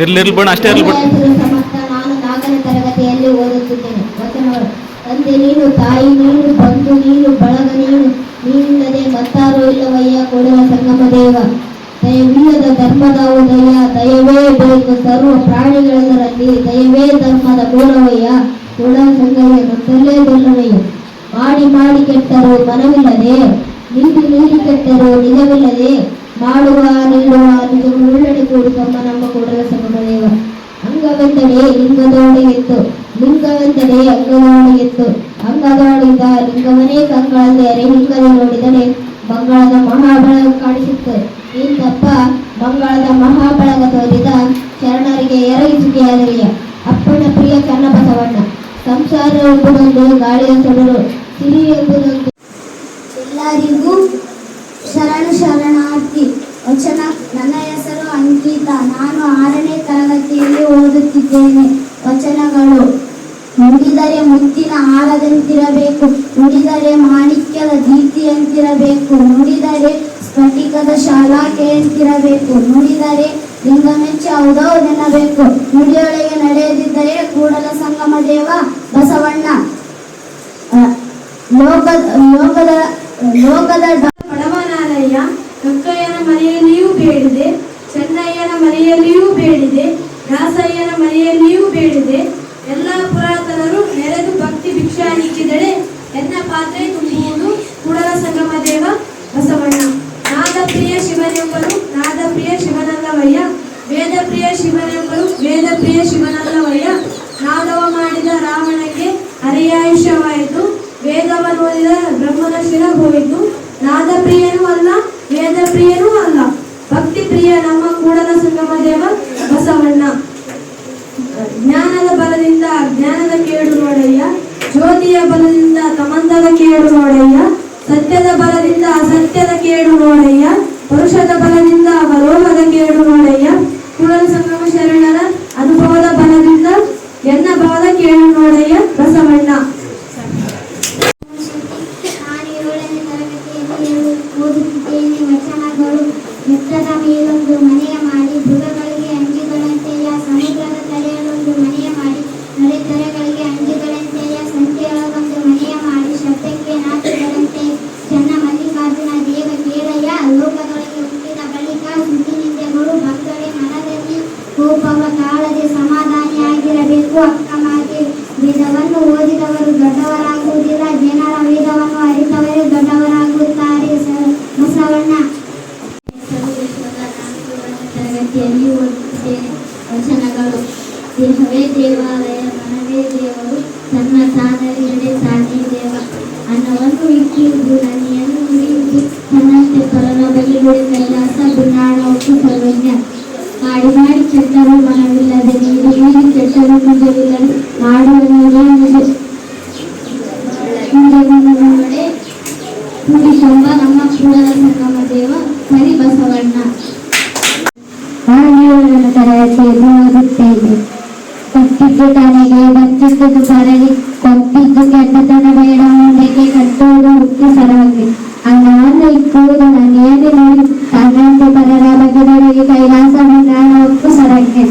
ಇರ್ಲಿ ಇರ್ಲಿ ಅಷ್ಟೇ ಇರ್ಲಿ ಬಿಡು. ನಾನು ನಾಲ್ಕನೇ ತರಗತಿಯಲ್ಲಿ ಓದುತ್ತಿದ್ದೇನೆ ವಚನಗಳು ತಂದೆ ನೀನು ತಾಯಿ ನೀನು ಬಂಧು ನೀನು ಬಳಗ ನೀನು ನೀನಿಲ್ಲದೆ ಮತ್ತಾರು ಇಲ್ಲವಯ್ಯ ಕೊಡುವ ಸಂಗಮ ದೇವ ದಯವಿಲ್ಲದ ಧರ್ಮದ ಉದಯ ದಯವೇ ಬೇಕು ಸರ್ವ ಪ್ರಾಣಿಗಳೆಲ್ಲರಲ್ಲಿ ದಯವೇ ಧರ್ಮದ ಮೂಲವಯ್ಯ ಕೊಡುವ ಸಂಗಮೇ ಮತ್ತಲ್ಲೇ ದೊಲ್ಲವಯ್ಯ ಮಾಡಿ ಮಾಡಿ ಕೆಟ್ಟರು, ಮನವಿಲ್ಲದೆ ನೀಡಿ ನೀಡಿ ಕೆಟ್ಟರು, ನಿಜವಿಲ್ಲದೆ ಮಾಡುವ ನಿಲ್ಲುವ ನಿಜ ಮುನ್ನಡೆ ಕೂಡಿ ತಮ್ಮ ನಮ್ಮ ಕೂಡಲ ಸಂಗಮ ದೇವ ಅಂಗವೆಂದರೆ ಲಿಂಗದೋಡಿಗೆತ್ತು ಲಿಂಗವೆಂದರೆ ಅಂಗದೋಡಿಗೆತ್ತು ಅಂಗದೋಡಿದ ಲಿಂಗವನೇ ಕಂಗಳಲ್ಲೇರೆ ಲಿಂಗದ ನೋಡಿದರೆ ಬಂಗಾಳದ ಮಹಾಬಳ ಕಾಣಿಸುತ್ತೆ. ಇಂತಪ್ಪ ಬಂಗಾಳದ ಮಹಾಬಳಗ ತೋರಿದ ಶರಣರಿಗೆ ಎರಗಿಸುಗೆಯಾದರಿಯ ಅಪ್ಪನ ಪ್ರಿಯ ಕನ್ನಬಸವಣ್ಣ ಸಂಸಾರ ಎಂಬುದೊಂದು ಗಾಳಿಯ ಸೊಡರು ಸಿರಿ ಎಂಬುದೊಂದು. ಎಲ್ಲರಿಗೂ ಶರಣ ಶರಣಾರ್ಥಿ. ವಚನ. ನನ್ನ ಹೆಸರು ಅಂಕಿತಾ. ನಾನು ಆರನೇ ತರಗತಿಯಲ್ಲಿ ಓದುತ್ತಿದ್ದೇನೆ. ವಚನಗಳು. ನುಡಿದರೆ ಮುತ್ತಿನ ಹಾರದಂತಿರಬೇಕು. ನುಡಿದರೆ ಮಾಣಿಕ್ಯದ ದೀಪ್ತಿಯಂತಿರಬೇಕು ನುಡಿದರೆ ಸ್ಫಟಿಕದ ಶಾಲಾಕೆಯಂತಿರಬೇಕು. ನುಡಿದರೆ ಲಿಂಗಮೆಚ್ಚಿ ಹೌದೌದೆನ್ನಬೇಕು ನುಡಿಯೊಳಗೆ ನಡೆಯದಿದ್ದರೆ ಕೂಡಲ ಸಂಗಮ ದೇವ ಬಸವಣ್ಣ. ಲೋಕದ ಲೋಕದ ಲೋಕದ ಕಕ್ಕಯ್ಯನ ಮನೆಯಲ್ಲಿಯೂ ಬೇಡಿದೆ, ಚೆನ್ನಯ್ಯನ ಮನೆಯಲ್ಲಿಯೂ ಬೇಡಿದೆ ದಾಸಯ್ಯನ ಮನೆಯಲ್ಲಿಯೂ ಬೇಡಿದೆ. ಎಲ್ಲ ಪುರಾತನರು ನೆರೆದು ಭಕ್ತಿ ಭಿಕ್ಷಾನಿಕ್ಕಿದಳೆ ಎನ್ನ ಪಾತ್ರೆ ತುಂಬುವುದು ಕೂಡಲ ಸಂಗಮ ದೇವ ಬಸವಣ್ಣ. ನಾದಪ್ರಿಯ ಶಿವನೆಂಬರು, ನಾದಪ್ರಿಯ ಶಿವನಲ್ಲವಯ್ಯ. ವೇದಪ್ರಿಯ ಶಿವನೆಂಬರು, ವೇದಪ್ರಿಯ ಶಿವನಲ್ಲವಯ್ಯ. ನಾದವ ಮಾಡಿದ ರಾವಣಕ್ಕೆ ಹರಿಯಾಯುಷವಾಯಿತು ವೇದವನ್ನು ಓದಿದ ಬ್ರಹ್ಮನ ಶಿರ ಹೋಯಿತು ನಾದಪ್ರಿಯನೂ ಅಲ್ಲ ವೇದಪ್ರಿಯನೂ ಅಲ್ಲ. ಭಕ್ತಿ ಪ್ರಿಯ ನಮ್ಮ ಕೂಡಲ ಸಂಗಮ ದೇವ ಬಸವಣ್ಣ. ಜ್ಞಾನದ ಬಲದಿಂದ ಜ್ಞಾನದ ಕೇಡು ನೋಡಯ್ಯ. ಜ್ಯೋತಿಯ ಬಲದಿಂದ ತಮಂದದ ಕೇಡು ನೋಡಯ್ಯ. ಸತ್ಯದ ಬಲದಿಂದ ಅಸತ್ಯದ ಕೇಡು ನೋಡಯ್ಯ. ಪುರುಷದ ಬಲದಿಂದ ಅವರೋಹದ ಕೇಡು ನೋಡಯ್ಯ. ಕೂಡಲ ಸಂಗಮ ಶರಣರ ಅನುಭವದ ಬಲದಿಂದ ಎನ್ನ ಭಾವದ ಕೇಳು ನೋಡಯ್ಯ ಬಸವಣ್ಣ ನಾನು ಏಳನೇ ತರಗತಿಯಲ್ಲಿ ಓದುತ್ತಿದ್ದೇನೆ ಬೆಟ್ಟದ ಮೇಲೊಂದು ಮನೆಯ ಮಾಡಿ ಮೃಗಗಳಿಗೆ ಪರನ ಬಲಿಗುಡಿ ಕೈಲಾಸ ಬಿನ್ನಾಣ ಒಟ್ಟು ಸರ್ವಜ್ಞ ಮಾಡಿ ಮಾಡಿ ಕೆಟ್ಟರು ಮನವಿಲ್ಲದೆ ನೀಡಿ ನೀಡಿ ಕೆಟ್ಟರು ನಿಜವಿಲ್ಲದೆ ಮಾಡುವ ನೀವೇ ನಿಜ ಮುಂದೆ ಕೂಡಿಕೊಂಬ ನಮ್ಮ ಕೂಡಲ ಸಂಗಮ ದೇವ ಹರಿ ಬಸವಣ್ಣ ನಾನು ಏಳನೇ ತರಗತಿಯಲ್ಲಿ ಓದುತ್ತೇನೆ ಕಟ್ಟಿದ್ದು ತನಗೆ ಬಚ್ಚಿದ್ದು ಬರಲಿ ಕೊಟ್ಟಿದ್ದು ಕೆಟ್ಟತನ ಬೇಡ ಮುಂದಕ್ಕೆ ಕಟ್ಟುವುದು ಹುಟ್ಟಿ ಸರವಾಗಿ ಅನ್ನವನ್ನು ಇಕ್ಕುವುದು ನನ್ನೇನು ನೀರು ತನ್ನಂತೆ ಪರರ ಬಗೆದೊಳಗೆ ಕೈಲಾಸ ನಾನು ಒಪ್ಪು ಸರಕ್ಕೆ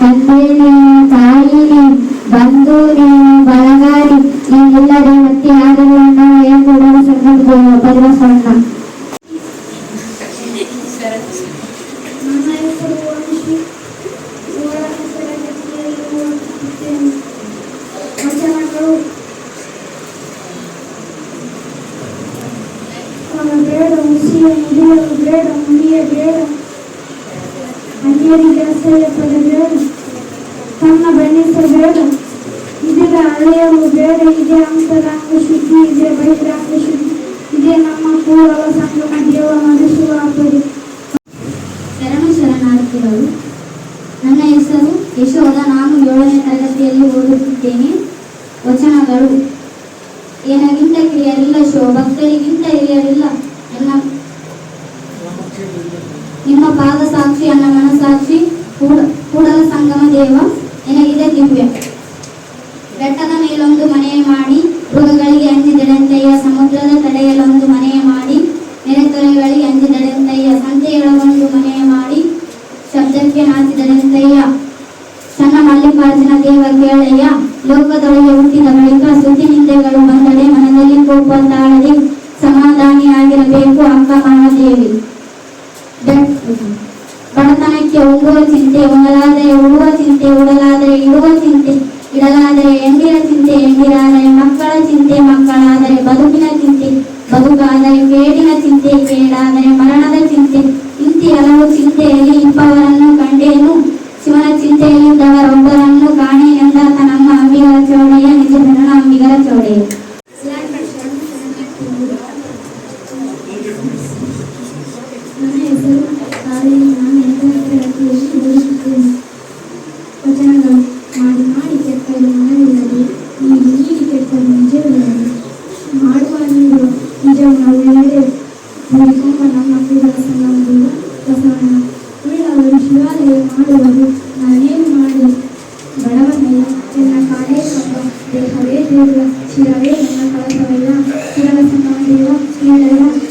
ತಂದೆ ನೀನು ತಾಯಿ ನೀನು ಬಂಧು ನೀನು ಬಳಗಾರಿ ನೀನಿಲ್ಲದೆ ಮತ್ತೆ ಯಾರಿಲ್ಲ ನಾವು ಕೂಡಲ ಸಂಗಮ ದೇವ ಪರಿವಸಣ್ಣ ನನ್ನ ಹೆಸರು ವಂಶಿ ಏಳನೇ ತರಗತಿಯಲ್ಲಿ ಓದುತ್ತಿದ್ದೇನೆ ವಚನಗಳು ಅವನ ಬೇಡ ಹುಸಿಯ ನುಡಿಯಲು ಬೇಡ ಮುನಿಯ ಬೇಡ ಅನ್ಯರಿಗೆ ಅಸಹ್ಯ ಪದ ಬೇಡ ತನ್ನ ಬಣ್ಣಿಸಬೇಡ ಇದೀಗ ಅಳೆಯಲು ಬೇಡ ಇದೇ ಅಂತರಂಗ ಶುದ್ಧಿ, ಇದೆ ಶುದ್ಧಿ ನಮ್ಮ ಕೂಡಲ ಸಂಗಮ ದೇವ ಮನಸ್ಸುವ ಪರಿ ಶರಣ ಶರಣಾರ್ಥಿಗಳು ನನ್ನ ಹೆಸರು ಯಶೋಧ. ನಾನು ಏಳನೇ ತರಗತಿಯಲ್ಲಿ ಓದುತ್ತಿದ್ದೇನೆ. ವಚನಗಳು, ಏನಗಿಂತ ಕಿರಿಯರಿಲ್ಲ ಶೋ ಭಕ್ತರಿಗಿಂತ ಹಿರಿಯರಿಲ್ಲ ನನ್ನ ನಿಮ್ಮ ಪಾದ ಸಾಕ್ಷಿ ಅನ್ನ ಮನಸಾಕ್ಷಿ, ಕೂಡ ಕೂಡಲ ಸಂಗಮ ದೇವ. ನಿನಗಿದೆ ದಿವ್ಯ. ಬೆಟ್ಟದ ಮೇಲೊಂದು ಮನೆ ಮಾಡಿ ಮೃಗಗಳಿಗೆ ಅಂಜಿದೆಡೆಂತೆಯ ಸಮುದ್ರದ ತಡೆಯಲೊಂದು ಮನೆಯ ಮಾಡಿ, ನೆರೆತೊರೆಗಳಿಗೆ ಅಂಜಿದೆಡೆಂತೆಯ ಸಂತೆಯೊಳಗೊಂದು ಮನೆಯ ಮಾಡಿ, ಶಬ್ದಕ್ಕೆ ಹಾಸಿದೆಡೆಂತೆಯ ಸಣ್ಣ ಮಲ್ಲಿಕಾರ್ಜುನ ದೇವ ಕೇಳಯ್ಯ, ಲೋಕದೊಳಗೆ ಹುಟ್ಟಿದ ಬಳಿಕ ಸುದ್ದಿ ನಿಂದೆಗಳು ಬಂದಡೆ, ಮನದಲ್ಲಿ ಕೋಪ ತಾಳದೆ ಸಮಾಧಾನಿಯಾಗಿರಬೇಕು ಅಕ್ಕ ಮಹಾದೇವಿ ಬೆಟ್- ಬಡತನಕ್ಕೆ ಉಂಗುವ ಚಿಂತೆ ಉಂಗಲಾದರೆ ಉಡುವ ಚಿಂತೆ ಉಡಲಾದರೆ ಇಡುವ ಚಿಂತೆ ಇಡಲಾದರೆ ಎಂಡಿರ ಚಿಂತೆ ಎಂಡಿರಾದರೆ ಮಕ್ಕಳ ಚಿಂತೆ ಮಕ್ಕಳಾದರೆ ಬದುಕಿನ ಚಿಂತೆ ಬದುಕಾದರೆ ಕೇಡಿನ ಚಿಂತೆ ಕೇಡಾದರೆ ಮರಣದ ಚಿಂತೆ ಇಂತಿ ಹಲವು ಚಿಂತೆಯಲ್ಲಿ ಇಪ್ಪವರನ್ನು ಕಂಡೇನು ಶಿವನ ಚಿಂತೆಯಲ್ಲಿದ್ದವರೊಬ್ಬರನ್ನು ಕಾಣೇನೆಂದಾತ ನಮ್ಮ ಅಂಬಿಗರ ಚೌಡೆಯ ನಿಜ ಶರಣ ಅಂಬಿಗರ ಚೌಡೆಯ ನನ್ನ ಹೆಸರು ಶಿರವೇ ನನ್ನ ಕಳಸವಲ್ಲ ಕೂಡಲ ಸಂಗಮದೇವ ಕೇಳಲ್ಲ ತಾವೇ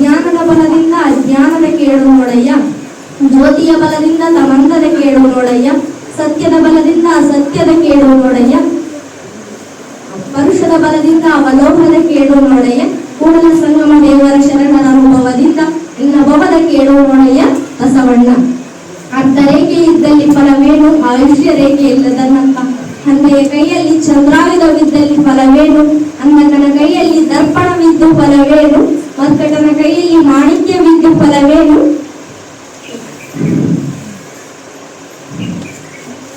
ಜ್ಞಾನದ ಬಲದಿಂದ ಅಜ್ಞಾನದ ಕೇಳು ನೋಡಯ್ಯ ಜ್ಯೋತಿಯ ಬಲದಿಂದ ತಮಂದದ ಕೇಳು ನೋಡಯ್ಯ ಸತ್ಯದ ಬಲದಿಂದ ಅಸತ್ಯದ ಕೇಳು ನೋಡಯ್ಯ ಪರುಷದ ಬಲದಿಂದ ಅವಲೋಭದ ಕೇಳು ನೋಡಯ್ಯ ಕೂಡಲ ಸಂಗಮ ದೇವರ ಶರಣರ ಅನುಭವದಿಂದ ನಿನ್ನ ಭವದ ಕೇಳು ನೋಡಯ್ಯ ಬಸವಣ್ಣ. ಅರ್ಧ ರೇಖೆ ಇದ್ದಲ್ಲಿ ಫಲವೇನು? ಆಯುಷ್ಯ ರೇಖೆ ಇಲ್ಲದನ್ನಪ್ಪ ತಂದೆಯ ಕೈಯಲ್ಲಿ ಚಂದ್ರಾಯುಧವಿದ್ದಲ್ಲಿ ಫಲವೇನು? ಅಂಧಕನ ಕೈಯಲ್ಲಿ ದರ್ಪಣವಿದ್ದು ಫಲವೇನು ಮರ್ಕಟನ ಕೈಯಲ್ಲಿ ಮಾಣಿಕ್ಯವಿದ್ದು ಫಲವೇನು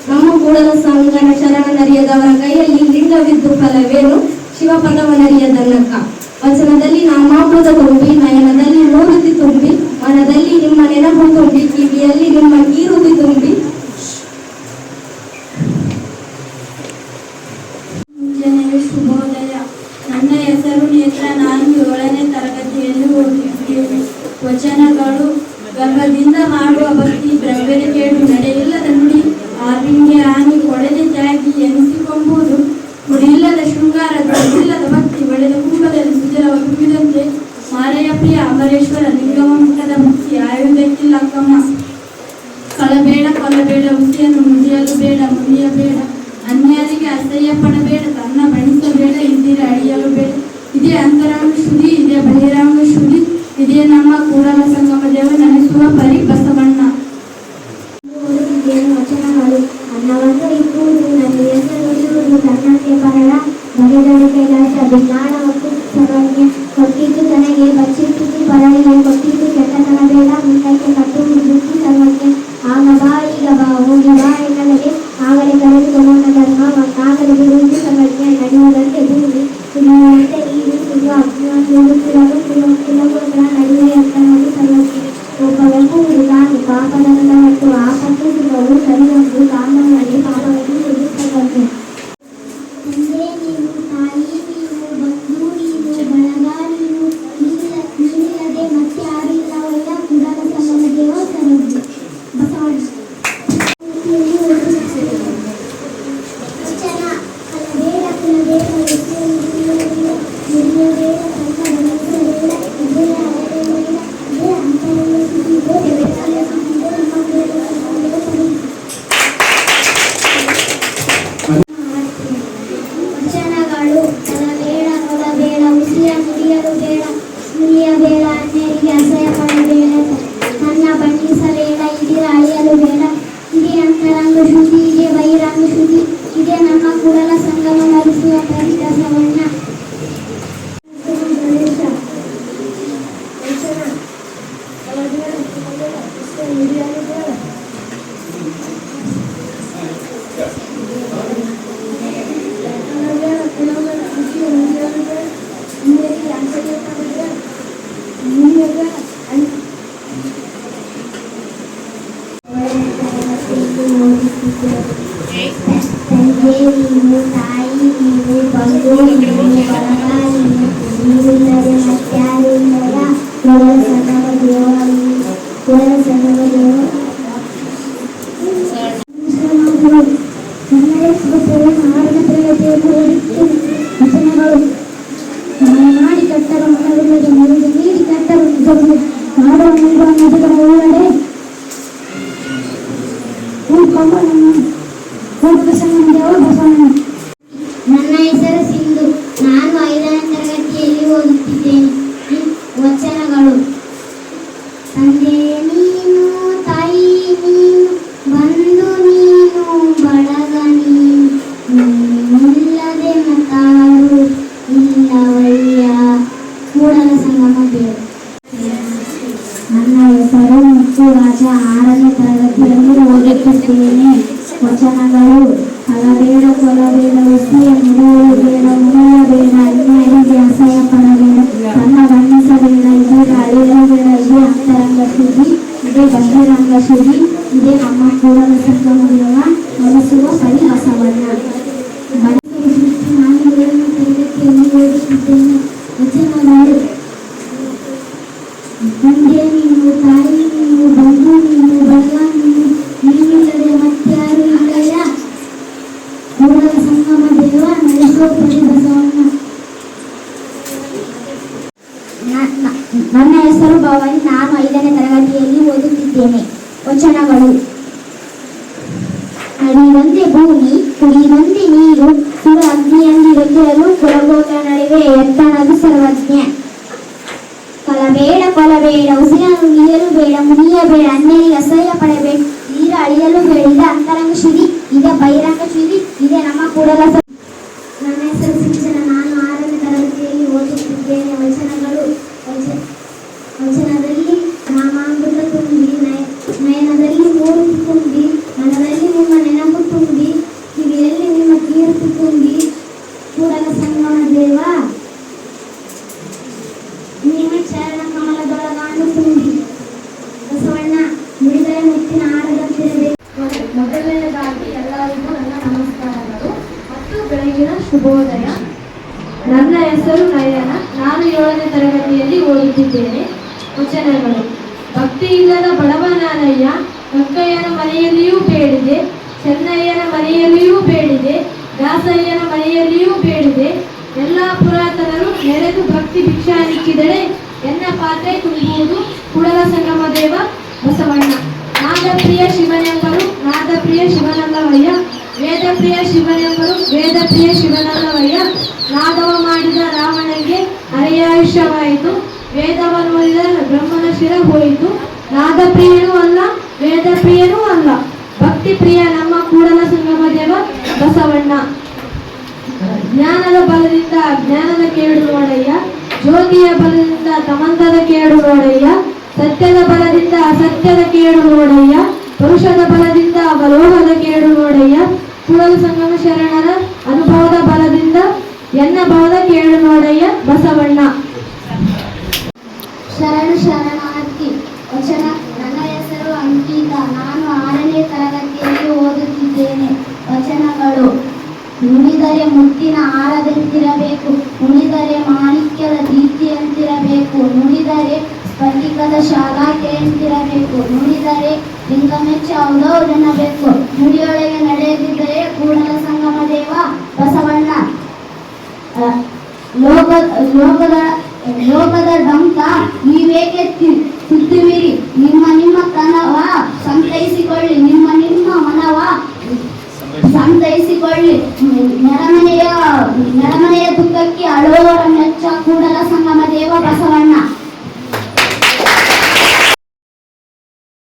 ನಮ್ಮ ಕೂಡಲ ಸಂಗನ ಶರಣನರಿಯದವರ ಕೈಯಲ್ಲಿ ಲಿಂಗವಿದ್ದು ಫಲವೇನು ಶಿವಪದವನರಿಯದನ್ನಕ್ಕ ವಚನದಲ್ಲಿ ನಾಮಾಮೃತ ತುಂಬಿ, ನಯನದಲ್ಲಿ ಮೂರುತಿ ತುಂಬಿ, ಮನದಲ್ಲಿ ನಿಮ್ಮ ನೆನಪು ತುಂಬಿ, ಕಿವಿಯಲ್ಲಿ ನಿಮ್ಮ ಕೀರುತಿ ತುಂಬಿ. ನನ್ನ ಹೆಸರು ನಾನು ಏಳನೇ ತರಗತಿಯಲ್ಲಿ ವಚನಗಳು ಗರ್ಭದಿಂದ ಮಾಡುವ ಭಕ್ತಿ ದ್ರವ್ಯದ ಕೇಡು ನಡೆಯಿಲ್ಲದ ನುಡಿ ಆರಿಂಗೆ ಹಾನಿ ಕೊಡದೆ ಜಾಗಿ ಅನ್ಯರಿಗೆ ಅಸಹ್ಯ ಪಡಬೇಡ ತನ್ನ ಬಣಿಸಬೇಡ ಇದ್ದಿರ ಅಡಿಯಲು ಬೇಡ ಇದೇ ಅಂತರಂಗ ಶುದ್ಧಿ ಇದೇ ಬಹಿರಂಗ ಶುದ್ಧಿ ಇದೇ ನಮ್ಮ ಕೂಡಲ ಸಂಗಮ ದೇವ ನೆನೆಸುವ ಪರಿ ಬಸವಣ್ಣ ಬಾ ಈಗ ಬಾ ಹೋಗಿ ಬಾ ಎನ್ನಲಗೆ ಆಗಲೇ ಕರೆದುಕೊಳ್ಳೋಣ ಧರ್ಮ ಆಗಲೇ ಬಿಡುವುದು ಸರ್ವಜ್ಞ ನಡೆಯುವುದಂತೆ ಭೂಮಿ ಸುಡುವಂತೆ ನೀರು ಸುಡುವ ಅಜ್ಞಾನ ಸುಡುತ್ತಿರಲು ಸುಡುತ್ತಿರವುಗಳ ನಡುವೆ ಅಂತನದು ಸರ್ವಜ್ಞ ಒಬ್ಬವೆಂಬು ಹುಡುಗಾನು ಪಾಪದಂಡ ಮತ್ತು ಆಪತ್ತು ಸುಖವು ಸರಿಯೊಂದು ಕಾಮನಲ್ಲಿ ಪಾಪವನ್ನು Господь, ಮುತ್ತು ರಾಜ ಆರನೇ ತರಗತಿಯಲ್ಲಿ ಓದುತ್ತಿದ್ದೇನೆ ವಚನಗಳು ಹಲಬೇಡ ಕೊಲಬೇಡ ಉಸಿಯ ಮುರಿಯುವುದು ಬೇಡ ಮುರಿಯಬೇಡ ಅನ್ಯಾಯರಿಗೆ ಅಸಹ್ಯ ಪಡಬೇಡ ತನ್ನ ಬಣ್ಣಿಸಬೇಡ ಇದೀಗ ಅಳಿಯಬೇಡ ಇದೇ ಅಂತರಂಗ ಶುದ್ಧಿ ಇದೇ ಬಹಿರಂಗ ಶುದ್ಧಿ ಇದೇ ನಮ್ಮ ಕೂಡಲ ಸಂಗಮ ದೇವ ನಡೆಸುವ ಸರಿ ಬಸವಣ್ಣ ಬಡವರ ಸೃಷ್ಟಿ ನಾನು ಏಳನೇ ತರಗತಿಯಲ್ಲಿ ಓದುತ್ತಿದ್ದೇನೆ ವಚನಗಳು ತಂದೆ ನೀನು ತಾಯಿ ನೀನು ಬಂಧು ನೀನು ಬಲ್ಲ ನೀನು ನೀನಿಲ್ಲದೆ ಮತ್ಯಾರು ಇಲ್ಲಯ್ಯ ಕೂಡಲ ಸಂಗಮ ದೇವ ನಡೆಸೋ ಪರಿ ಬಸವಣ್ಣ ನನ್ನ ಹೆಸರು ಭವಾನಿ ನಾನು ಐದನೇ ತರಗತಿಯಲ್ಲಿ ಓದುತ್ತಿದ್ದೇನೆ ವಚನಗಳು. ಅಡಿವಂತೆ ಭೂಮಿ, ಕುಡಿಯುವಂತೆ ನೀರು ಸುರ ಅಗ್ನಿಯಲ್ಲಿ ರುದ್ರರು ಕೊಳಗೋಗ ನಡುವೆ ಎತ್ತಣದು ಸರ್ವಜ್ಞ. ಕೊಲಬೇಡ ಕೊಲಬೇಡ ಉಸಿರನ್ನು ನೀಯಲು ಬೇಡ ಮುನಿಯಬೇಡ ಅನ್ಯರಿಗೆ ಅಸಹ್ಯ ಪಡಬೇಡ. ನೀರು ಅಳಿಯಲು ಬೇಡ ಇದೆ ಅಂತರಂಗ ಶುದ್ಧಿ ಇದೆ ಬಹಿರಂಗ ಶುದ್ಧಿ ಇದೆ ನಮ್ಮ ಕೂಡಲ ನನ್ನ ಹೆಸರು ಸಿಂಚನ. ನಾನು ಆರನೇ ತರಗತಿಯಲ್ಲಿ ಓದುತ್ತಿದ್ದೇನೆ. ವಚನಗಳು, ವಚ- ವಚನದಲ್ಲಿ ರಾಮಾಮೃತ ತುಂಬಿ ನಯ ನಯನದಲ್ಲಿ ಮೂರ್ತಿ ತುಂಬಿ ಮನದಲ್ಲಿ ನಿಮ್ಮ ನೆನಪು ತುಂಬಿ ಕಿವಿಯಲ್ಲಿ ನಿಮ್ಮ ಕೀರ್ತಿ ತುಂಬಿ ಕೂಡಲ ಸಂಗಮ ದೇವ ನಿಮ್ಮ ಚರಣ ಕಮಲದೊಳಗಾನು ತುಂಬಿ ಬಸವಣ್ಣ ನುಡಿದರೆ ಮುತ್ತಿನ ಆರದಂತಿರಬೇಕು ಮೊದಲನೇದಾಗಿ ಎಲ್ಲರಿಗೂ ನನ್ನ ನಮಸ್ಕಾರಗಳು ಮತ್ತು ಬೆಳಗಿನ ಶುಭೋದಯ ನನ್ನ ಹೆಸರು ನಯನ ನಾನು ಏಳನೇ ತರಗತಿಯಲ್ಲಿ ಓದುತ್ತಿದ್ದೇನೆ ವಚನಗಳು. ಭಕ್ತಿ ಇಲ್ಲದ ಬಡವನಾನಯ್ಯ ಮಕ್ಕಯ್ಯನ ಮನೆಯಲ್ಲಿಯೂ ಬೇಡಿದೆ, ಚೆನ್ನಯ್ಯನ ಮನೆಯಲ್ಲಿಯೂ ಬೇಡಿದೆ, ದಾಸಯ್ಯನ ಮನೆಯಲ್ಲಿಯೂ ಬೇಡಿದೆ. ಎಲ್ಲ ಪುರಾತನರು ನೆರೆದು ಭಕ್ತಿ ಭಿಕ್ಷಾನಿಕ್ಕಿದಳೆ ಎನ್ನ ಪಾತ್ರೆ ತುಂಬುವುದು ಕುಡಲ ಸಂಗಮ ದೇವ ಬಸವಣ್ಣ. ನಾದಪ್ರಿಯ ಶಿವನೆಂಬರು ನಾದಪ್ರಿಯ ಶಿವನಲ್ಲವಯ್ಯ, ವೇದಪ್ರಿಯ ಶಿವನೆಂಬರು ವೇದಪ್ರಿಯ ಶಿವನಲ್ಲವಯ್ಯ, ನಾದವ ಅರೆಯಾಯುಷ್ಯವಾಯಿತು ವೇದವನ್ನು ಓದಿದರೆ ಬ್ರಹ್ಮನ ಶಿರ ಹೋಯಿತು. ನಾದಪ್ರಿಯನೂ ಅಲ್ಲ ವೇದ ಪ್ರಿಯನೂ ಅಲ್ಲ. ಭಕ್ತಿ ಪ್ರಿಯ ನಮ್ಮ ಕೂಡಲ ಸಂಗಮ ದೇವ ಬಸವಣ್ಣ. ಜ್ಞಾನದ ಬಲದಿಂದ ಜ್ಞಾನದ ಕೇಡು ನೋಡಯ್ಯ. ಜ್ಯೋತಿಯ ಬಲದಿಂದ ತಮಂತದ ಕೇಡು ನೋಡಯ್ಯ. ಸತ್ಯದ ಬಲದಿಂದ ಅಸತ್ಯದ ಕೇಡು ನೋಡಯ್ಯ. ಪುರುಷದ ಬಲದಿಂದ ಬಲೋಹದ ಕೇಡು ನೋಡಯ್ಯ. ಕೂಡಲ ಸಂಗಮ ಶರಣರ ಅನುಭವದ ಬಲದಿಂದ ಎನ್ನ ಭವದ ಕೇಡು ನೋಡಯ್ಯ ಬಸವಣ್ಣ. ಶರಣು ಶರಣಾರ್ಥಿ ವಚನ, ನನ್ನ ಹೆಸರು ಅಂಕಿತ. ನಾನು ಆರನೇ ತರಗತಿಯಲ್ಲಿ ಓದುತ್ತಿದ್ದೇನೆ. ವಚನಗಳು, ನುಡಿದರೆ ಮುತ್ತಿನ ಆರದಂತಿರಬೇಕು. ನುಡಿದರೆ ಮಾಣಿಕ್ಯದ ದೀತಿಯಂತಿರಬೇಕು ನುಡಿದರೆ ಸ್ಫಟಿಕದ ಶಾಲಾಕೆಯಂತಿರಬೇಕು ನುಡಿದರೆ ಲಿಂಗಮೆಚ್ಚ ಔದೌದೆನ್ನಬೇಕು